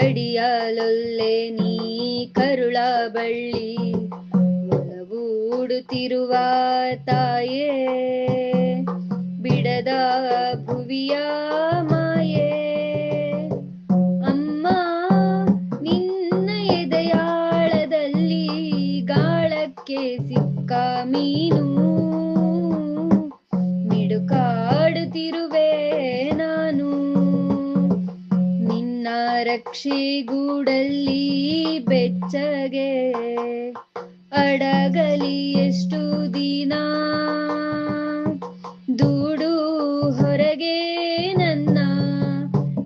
ಕಡಿಯಲೊಲ್ಲೆ ನೀ ಕರುಳ ಬಳ್ಳಿ ಒಲಗೂಡುತ್ತಿರುವ ತಾಯೇ, ಬಿಡದ ಭುವಿಯ ಮಾಯೇ. ಅಮ್ಮ, ನಿನ್ನ ಎದೆಯಾಳದಲ್ಲಿ ಗಾಳಕ್ಕೆ ಸಿಕ್ಕ ಮೀನು, ಮಿಡುಕಾಡುತ್ತಿರುವೆ ರಕ್ಷೆಗೂಡಲ್ಲಿ ಬೆಚ್ಚಗೆ ಅಡಗಲಿ ಎಷ್ಟು ದಿನ? ದೂಡು ಹೊರಗೆ ನನ್ನ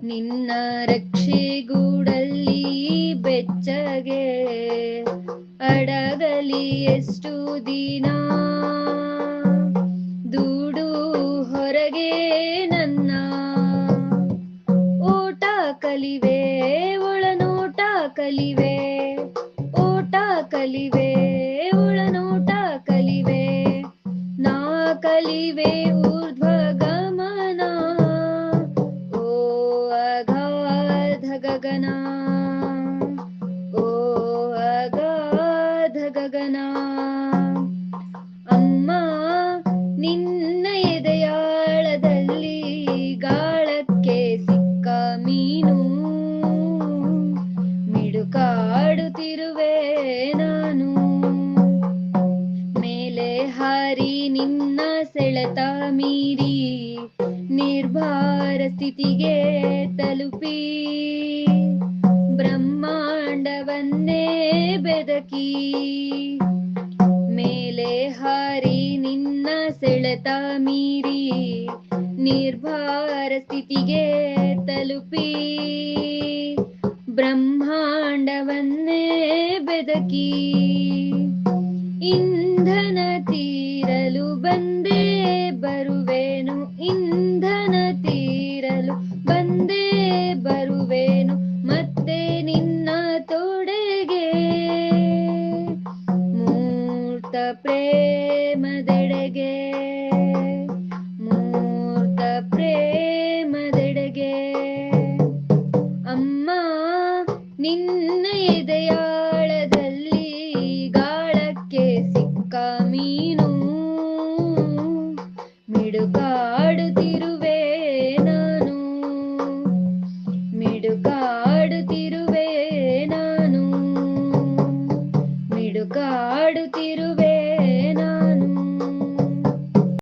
ನಿನ್ನ ರಕ್ಷೆಗೂಡಲ್ಲಿ ಬೆಚ್ಚಗೆ ಅಡಗಲಿ ಎಷ್ಟು ದಿನ? ಒಳನೋಟ ಕಲಿವೆ ಓಟ ಕಲಿವೆ ಒಳನೋಟ ಕಲಿವೆ ನಾ ಕಲಿವೆ ಊರ್ಧ್ವ ಗಮನ ಓ ಅಗಾಧ ಗಗನ ಓ ಅಗಾಧ ಗಗನ ಮಿಡುಕಾಡುತ್ತಿರುವೆ ನಾನು. ಮೇಲೆ ಹಾರಿ ನಿನ್ನ ಸೆಳೆತ ಮೀರಿ ನಿರ್ಭಾರ ಸ್ಥಿತಿಗೆ ತಲುಪಿ. ಬ್ರಹ್ಮಾಂಡವನ್ನೇ ಬೆದಕಿ. ಮೇಲೆ ಹಾರಿ ನಿನ್ನ ಸೆಳೆತ ಮೀರಿ ನಿರ್ಭಾರ ಸ್ಥಿತಿಗೆ ತಲುಪಿ. ಬ್ರಹ್ಮಾಂಡವನ್ನೇ ಬೆದಕಿ ಇಂಧನ ತೀರಲು ಬಂದೇ ಬರುವೆನು ಇಂಧನ ತೀರಲು ಬಂದೇ